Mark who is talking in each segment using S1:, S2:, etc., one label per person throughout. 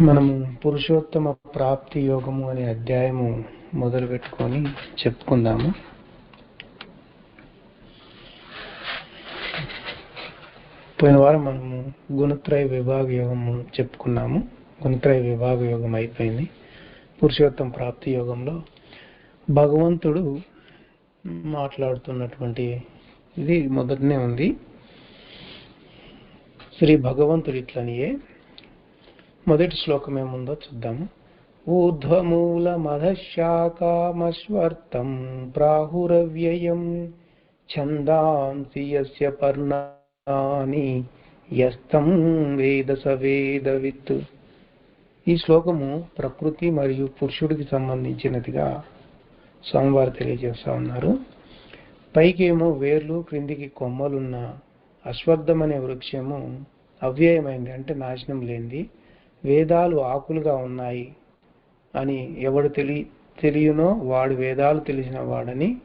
S1: మనము పురుషోత్తమ ప్రాప్తి యోగము అనే అధ్యాయము మొదలు పెట్టుకొని చెప్పుకుందాము. పోయిన వారం మనము గుణత్రయ విభాగ యోగము చెప్పుకున్నాము. గుణత్రయ విభాగ యోగం అయిపోయింది. పురుషోత్తమ ప్రాప్తి యోగంలో భగవంతుడు మాట్లాడుతున్నటువంటి ఇది మొదటనే ఉంది. శ్రీ భగవంతుడు ఇట్లనియే మొదటి శ్లోకం ఏముందో చూద్దాము ఊర్ధ్వమూల మధశాకామశ్వర్తం ప్రాహురవ్యయం ఛందాంసి యస్య పర్ణాని యస్తం వేద సవేదవిత్ ఈ శ్లోకము ప్రకృతి మరియు పురుషుడికి సంబంధించినదిగా స్వామివారు తెలియజేస్తా ఉన్నారు. పైకేమో వేర్లు క్రిందికి కొమ్మలున్న అశ్వత్థం అనే వృక్షము అవ్యయమైంది అంటే నాశనం లేనిది. వేదాలు ఆకులుగా ఉన్నాయి అని ఎవడు తెలి తెలియనో వాడు వేదాలు తెలిసిన వాడని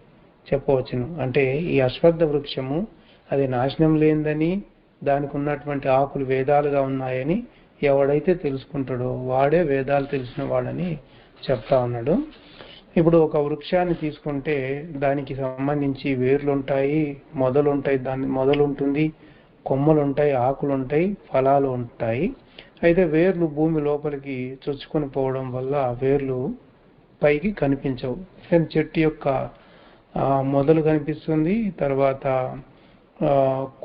S1: చెప్పవచ్చును. అంటే ఈ అశ్వత్థ వృక్షము అది నాశనం లేనిదని దానికి ఉన్నటువంటి ఆకులు వేదాలుగా ఉన్నాయని ఎవడైతే తెలుసుకుంటాడో వాడే వేదాలు తెలిసిన వాడని చెప్తా ఉన్నాడు. ఇప్పుడు ఒక వృక్షాన్ని తీసుకుంటే దానికి సంబంధించి వేర్లు ఉంటాయి మొదలు ఉంటాయి దాని మొదలు ఉంటుంది కొమ్మలు ఉంటాయి ఆకులు ఉంటాయి ఫలాలు ఉంటాయి. అయితే వేర్లు భూమి లోపలికి చొచ్చుకొని పోవడం వల్ల వేర్లు పైకి కనిపించవు. కానీ చెట్టు యొక్క మొదలు కనిపిస్తుంది తర్వాత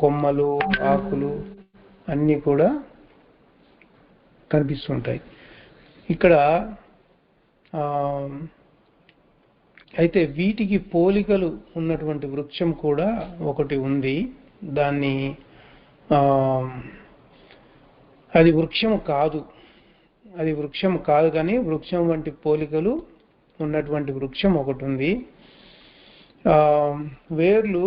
S1: కొమ్మలు ఆకులు అన్నీ కూడా కనిపిస్తుంటాయి. ఇక్కడ అయితే వీటికి పోలికలు ఉన్నటువంటి వృక్షం కూడా ఒకటి ఉంది. దాన్ని అది వృక్షం కాదు. అది వృక్షం కాదు కానీ వృక్షం వంటి పోలికలు ఉన్నటువంటి వృక్షం ఒకటి ఉంది. వేర్లు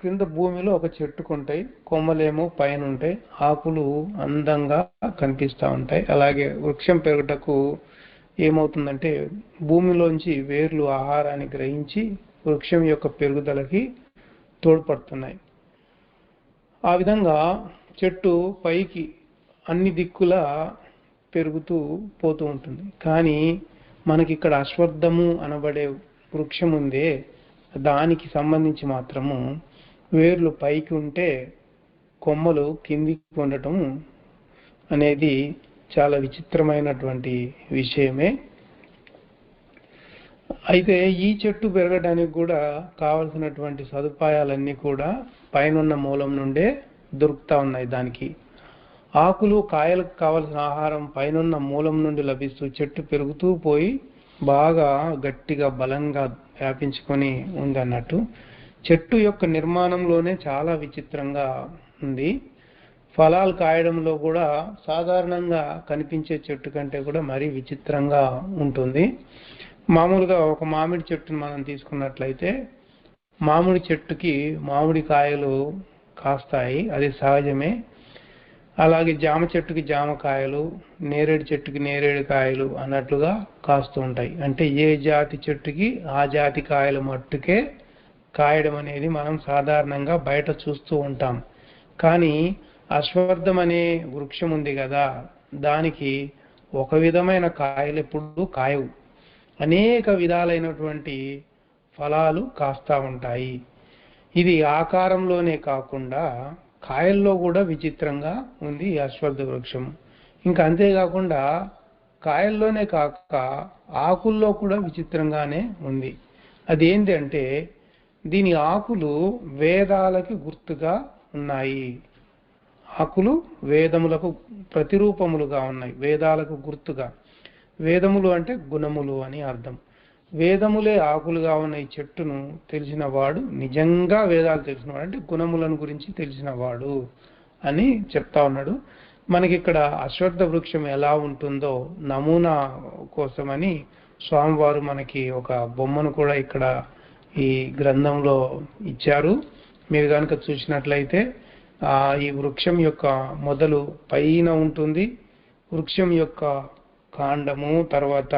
S1: క్రింద భూమిలో ఒక చెట్టుకుంటాయి కొమ్మలేమో పైన ఉంటాయి. ఆకులు అందంగా కనిపిస్తూ ఉంటాయి. అలాగే వృక్షం పెరుగుటకు ఏమవుతుందంటే భూమిలోంచి వేర్లు ఆహారాన్ని గ్రహించి వృక్షం యొక్క పెరుగుదలకి తోడ్పడుతున్నాయి. ఆ విధంగా చెట్టు పైకి అన్ని దిక్కులా పెరుగుతూ పోతూ ఉంటుంది. కానీ మనకి ఇక్కడ అశ్వత్థము అనబడే వృక్షం ఉందే దానికి సంబంధించి మాత్రము వేర్లు పైకి ఉంటే కొమ్మలు కిందికి ఉండటం అనేది చాలా విచిత్రమైనటువంటి విషయమే. అయితే ఈ చెట్టు పెరగడానికి కూడా కావలసినటువంటి సదుపాయాలన్నీ కూడా పైనున్న మూలం నుండే దొరుకుతా ఉన్నాయి దానికి. ఆకులు కాయలకు కావలసిన ఆహారం పైనున్న మూలం నుండి లభిస్తూ చెట్టు పెరుగుతూ పోయి బాగా గట్టిగా బలంగా వ్యాపించుకొని ఉంది అన్నట్టు చెట్టు యొక్క నిర్మాణంలోనే చాలా విచిత్రంగా ఉంది. ఫలాలు కాయడంలో కూడా సాధారణంగా కనిపించే చెట్టు కంటే కూడా మరీ విచిత్రంగా ఉంటుంది. మామూలుగా ఒక మామిడి చెట్టును మనం తీసుకున్నట్లయితే మామిడి చెట్టుకి మామిడి కాయలు కాస్తాయి. అది సహజమే. అలాగే జామ చెట్టుకి జామకాయలు నేరేడు చెట్టుకి నేరేడు కాయలు అన్నట్లుగా కాస్తూ ఉంటాయి. అంటే ఏ జాతి చెట్టుకి ఆ జాతి కాయలు మట్టుకే కాయడం అనేది మనం సాధారణంగా బయట చూస్తూ ఉంటాం. కానీ అశ్వర్థం అనే వృక్షం ఉంది కదా దానికి ఒక విధమైన కాయలు ఎప్పుడు కాయవు. అనేక విధాలైనటువంటి ఫలాలు కాస్తా ఉంటాయి. ఇది ఆకారంలోనే కాకుండా కాయల్లో కూడా విచిత్రంగా ఉంది ఈ అశ్వత్థ వృక్షం. ఇంకా అంతేకాకుండా కాయల్లోనే కాక ఆకుల్లో కూడా విచిత్రంగానే ఉంది. అదేంటి అంటే దీని ఆకులు వేదాలకి గుర్తుగా ఉన్నాయి. ఆకులు వేదములకు ప్రతిరూపములుగా ఉన్నాయి. వేదాలకు గుర్తుగా. వేదములు అంటే గుణములు అని అర్థం. వేదములే ఆకులుగా ఉన్న ఈ చెట్టును తెలిసినవాడు నిజంగా వేదాలు తెలిసినవాడు అంటే గుణములను గురించి తెలిసినవాడు అని చెప్తా ఉన్నాడు. మనకి ఇక్కడ అశ్వత్థ వృక్షం ఎలా ఉంటుందో నమూనా కోసమని స్వామివారు మనకి ఒక బొమ్మను కూడా ఇక్కడ ఈ గ్రంథంలో ఇచ్చారు. మీరు కనుక చూసినట్లయితే ఆ ఈ వృక్షం యొక్క మొదలు పైన ఉంటుంది. వృక్షం యొక్క కాండము తర్వాత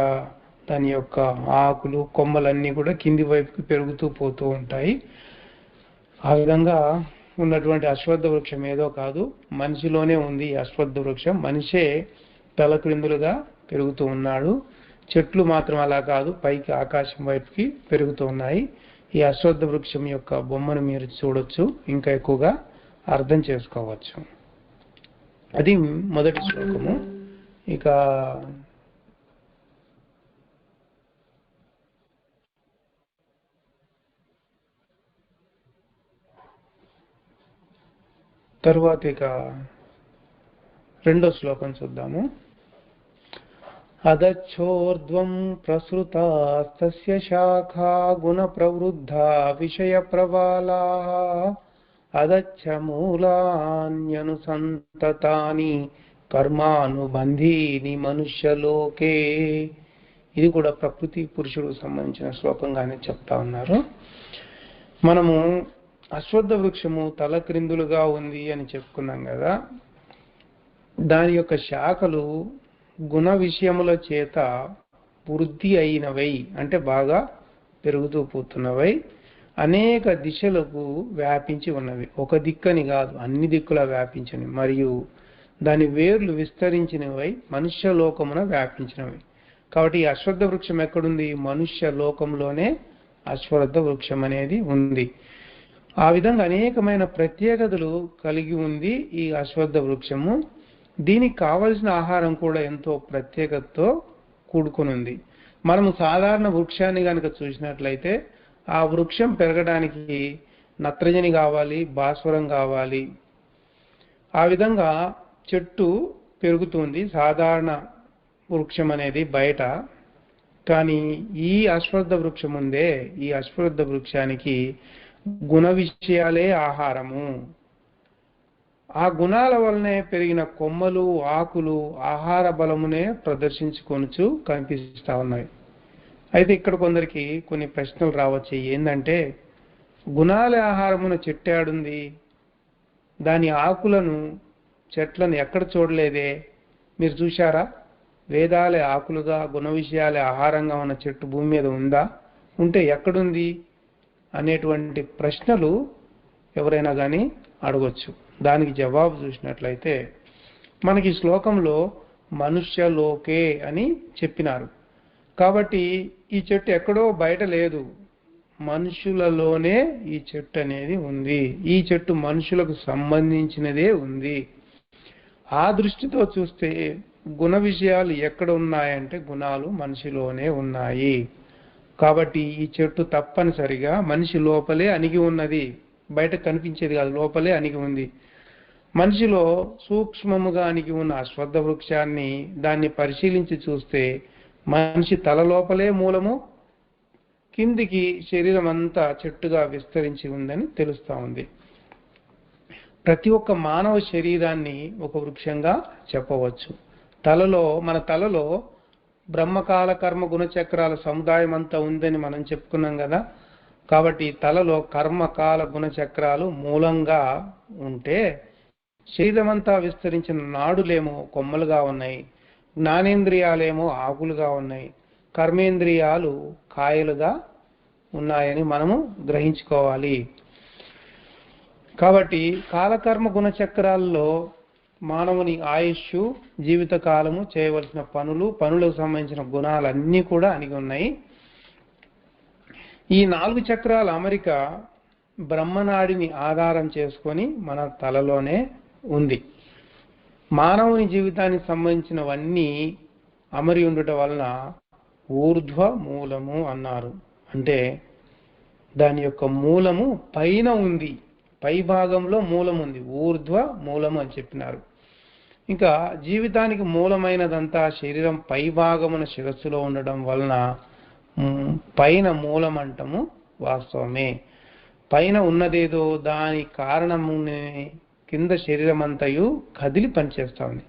S1: దాని యొక్క ఆకులు కొమ్మలన్నీ కూడా కింది వైపుకి పెరుగుతూ పోతూ ఉంటాయి. ఆ విధంగా ఉన్నటువంటి అశ్వత్థ వృక్షం ఏదో కాదు మనిషిలోనే ఉంది ఈ అశ్వత్థ వృక్షం. మనిషే తలక్రిందులుగా పెరుగుతూ ఉన్నాడు. చెట్లు మాత్రం అలా కాదు పైకి ఆకాశం వైపుకి పెరుగుతూ ఉన్నాయి. ఈ అశ్వత్థ వృక్షం యొక్క బొమ్మను మీరు చూడొచ్చు ఇంకా ఎక్కువగా అర్థం చేసుకోవచ్చు. అది మొదటి శ్లోకము. ఇక తరువాత ఇక రెండో శ్లోకం చూద్దాము. అదచ్చోర్ధ్వం ప్రసృతాస్తస్య శాఖా గుణ ప్రవృద్ధ విషయ ప్రవాలా అదచ్చ మూలాన్యనుసంతతాని కర్మానుబంధీని మనుష్యలోకే. ఇది కూడా ప్రకృతి పురుషుడు సంబంధించిన శ్లోకంగానే చెప్తా ఉన్నారు. మనము అశ్వత్థ వృక్షము తల క్రిందులుగా ఉంది అని చెప్పుకున్నాం కదా. దాని యొక్క శాఖలు గుణ విషయముల చేత వృద్ధి అయినవై అంటే బాగా పెరుగుతూ పోతున్నవై అనేక దిశలకు వ్యాపించి ఉన్నవి. ఒక దిక్కని కాదు అన్ని దిక్కులా వ్యాపించినవి. మరియు దాని వేర్లు విస్తరించినవై మనుష్య లోకమున వ్యాపించినవి. కాబట్టి ఈ అశ్వత్థ వృక్షం ఎక్కడుంది? మనుష్య లోకంలోనే అశ్వత్థ వృక్షం అనేది ఉంది. ఆ విధంగా అనేకమైన ప్రత్యేకతలు కలిగి ఉంది ఈ అశ్వత్థ వృక్షము. దీనికి కావలసిన ఆహారం కూడా ఎంతో ప్రత్యేకతతో కూడుకుని ఉంది. మనము సాధారణ వృక్షాన్ని కనుక చూసినట్లయితే ఆ వృక్షం పెరగడానికి నత్రజని కావాలి భాస్వరం కావాలి. ఆ విధంగా చెట్టు పెరుగుతుంది. సాధారణ వృక్షం అనేది బయట. కానీ ఈ అశ్వత్థ వృక్షం ఉందే ఈ అశ్వత్థ వృక్షానికి గుణ విషయాలే ఆహారము. ఆ గుణాల వల్లనే పెరిగిన కొమ్మలు ఆకులు ఆహార బలమునే ప్రదర్శించుకొనుచు కనిపిస్తా ఉన్నాయి. అయితే ఇక్కడ కొందరికి కొన్ని ప్రశ్నలు రావచ్చు ఏంటంటే గుణాల ఆహారమున చెట్టాడుంది దాని ఆకులను చెట్లను ఎక్కడ చూడలేదే? మీరు చూశారా? వేదాలే ఆకులుగా గుణ విషయాలే ఆహారంగా ఉన్న చెట్టు భూమి మీద ఉందా? ఉంటే ఎక్కడుంది? అనేటువంటి ప్రశ్నలు ఎవరైనా కానీ అడగొచ్చు. దానికి జవాబు చూసినట్లయితే మనకి శ్లోకంలో మనుష్యలోకే అని చెప్పినారు. కాబట్టి ఈ చెట్టు ఎక్కడో బయట లేదు. మనుషులలోనే ఈ చెట్టు అనేది ఉంది. ఈ చెట్టు మనుషులకు సంబంధించినదే ఉంది. ఆ దృష్టితో చూస్తే గుణ విషయాలు ఎక్కడ ఉన్నాయంటే గుణాలు మనిషిలోనే ఉన్నాయి. కాబట్టి ఈ చెట్టు తప్పనిసరిగా మనిషి లోపలే అణిగి ఉన్నది. బయట కనిపించేది కాదు లోపలే అణిగి ఉంది. మనిషిలో సూక్ష్మముగా అణిగి ఉన్న అశ్వద్ధ వృక్షాన్ని దాన్ని పరిశీలించి చూస్తే మనిషి తల లోపలే మూలము కిందికి శరీరం అంతా చెట్టుగా విస్తరించి ఉందని తెలుస్తా ఉంది. ప్రతి ఒక్క మానవ శరీరాన్ని ఒక వృక్షంగా చెప్పవచ్చు. తలలో మన తలలో బ్రహ్మకాల కర్మ గుణచక్రాల సముదాయం అంతా ఉందని మనం చెప్పుకున్నాం కదా. కాబట్టి తలలో కర్మకాల గుణచక్రాలు మూలంగా ఉంటే శరీరమంతా విస్తరించిన నాడులేమో కొమ్మలుగా ఉన్నాయి జ్ఞానేంద్రియాలేమో ఆకులుగా ఉన్నాయి కర్మేంద్రియాలు కాయలుగా ఉన్నాయని మనము గ్రహించుకోవాలి. కాబట్టి కాలకర్మ గుణచక్రాల్లో మానవుని ఆయుష్ జీవితకాలము చేయవలసిన పనులు పనులకు సంబంధించిన గుణాలన్నీ కూడా అణిగి ఉన్నాయి. ఈ నాలుగు చక్రాల అమరిక బ్రహ్మనాడిని ఆధారం చేసుకొని మన తలలోనే ఉంది. మానవుని జీవితానికి సంబంధించినవన్నీ అమరి ఉండటం వలన ఊర్ధ్వ మూలము అన్నారు. అంటే దాని యొక్క మూలము పైన ఉంది. పై భాగంలో మూలం ఉంది ఊర్ధ్వ మూలము అని చెప్పినారు. ఇంకా జీవితానికి మూలమైనదంతా శరీరం పై భాగమున శిరస్సులో ఉండడం వలన పైన మూలం అంటము వాస్తవమే. పైన ఉన్నదేదో దాని కారణమునే కింద శరీరం అంతయు కదిలి పనిచేస్తా ఉంది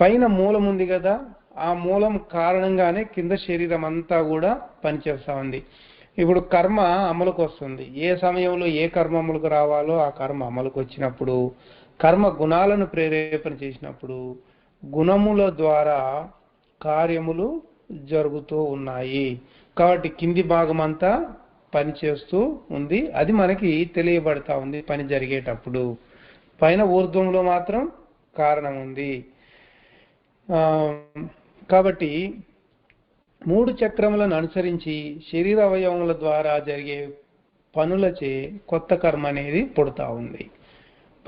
S1: పైన మూలం ఉంది కదా ఆ మూలం కారణంగానే కింద శరీరం అంతా కూడా పనిచేస్తా ఉంది ఇప్పుడు కర్మ అమలుకు వస్తుంది ఏ సమయంలో ఏ కర్మ అమలుకు రావాలో ఆ కర్మ అమలుకు వచ్చినప్పుడు కర్మ గుణాలను ప్రేరేపణ చేసినప్పుడు గుణముల ద్వారా కార్యములు జరుగుతూ ఉన్నాయి. కాబట్టి కింది భాగం అంతా పని చేస్తూ ఉంది. అది మనకి తెలియబడతా ఉంది పని జరిగేటప్పుడు. పైన ఊర్ధ్వంలో మాత్రం కారణం ఉంది. కాబట్టి మూడు చక్రములను అనుసరించి శరీర అవయవముల ద్వారా జరిగే పనులచే కొత్త కర్మ అనేది పుడతా ఉంది.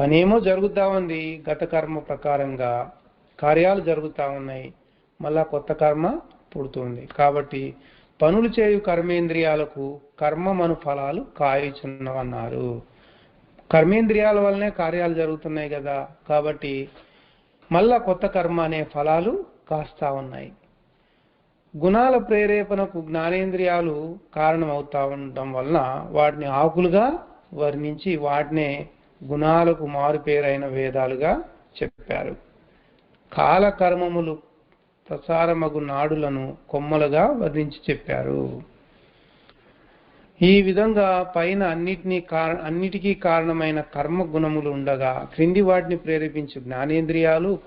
S1: పనేమో జరుగుతా ఉంది గత కర్మ ప్రకారంగా. కార్యాలు జరుగుతూ ఉన్నాయి. మళ్ళా కొత్త కర్మ పుడుతుంది. కాబట్టి పనులు చేయు కర్మేంద్రియాలకు కర్మమను ఫలాలు కాయుచున్నవన్నారు. కర్మేంద్రియాల వల్లనే కార్యాలు జరుగుతున్నాయి కదా. కాబట్టి మళ్ళా కొత్త కర్మ అనే ఫలాలు కాస్తా ఉన్నాయి. గుణాల ప్రేరేపణకు జ్ఞానేంద్రియాలు కారణమవుతా ఉండటం వలన వాటిని ఆకులుగా వర్ణించి వాటినే గుణాలకు మారుపేరైన వేదాలుగా చెప్పారు. కాలకర్మములు ప్రసారమగు నాడులను కొమ్మలుగా వర్ణించి చెప్పారు. ఈ విధంగా పైన అన్నిటినీ కారణ అన్నిటికీ కారణమైన కర్మ గుణములు ఉండగా క్రింది వాటిని ప్రేరేపించు జ్ఞానేంద్రియాలు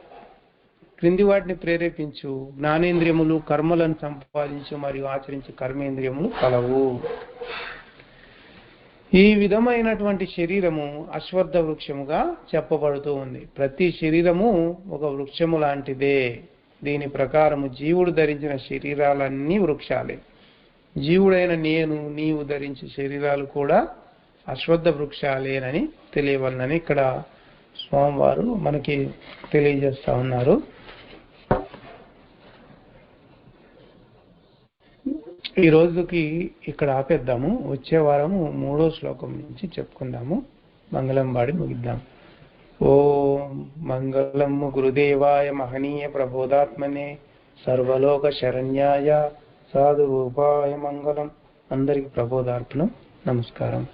S1: క్రింది వాటిని ప్రేరేపించు జ్ఞానేంద్రియములు కర్మలను సంపాదించు మరియు ఆచరించు కర్మేంద్రియములు కలవు. ఈ విధమైనటువంటి శరీరము అశ్వత్థ వృక్షముగా చెప్పబడుతూ ఉంది. ప్రతి శరీరము ఒక వృక్షము లాంటిదే. దీని ప్రకారము జీవుడు ధరించిన శరీరాలన్నీ వృక్షాలే. జీవుడైన నేను నీవు ధరించే శరీరాలు కూడా అశ్వత్థ వృక్షాలేనని తెలియవలనని ఇక్కడ స్వామివారు మనకి తెలియజేస్తా ఉన్నారు. ఈ రోజుకి ఇక్కడ ఆపేద్దాము. వచ్చే వారము మూడో శ్లోకం నుంచి చెప్పుకుందాము. మంగళం వాడి ముగిద్దాం. ఓం మంగళము గురుదేవాయ మహనీయ ప్రబోధాత్మనే సర్వలోక శరణ్యాయ సాధు రూపాయ మంగళం. అందరికి ప్రబోధార్పణం. నమస్కారం.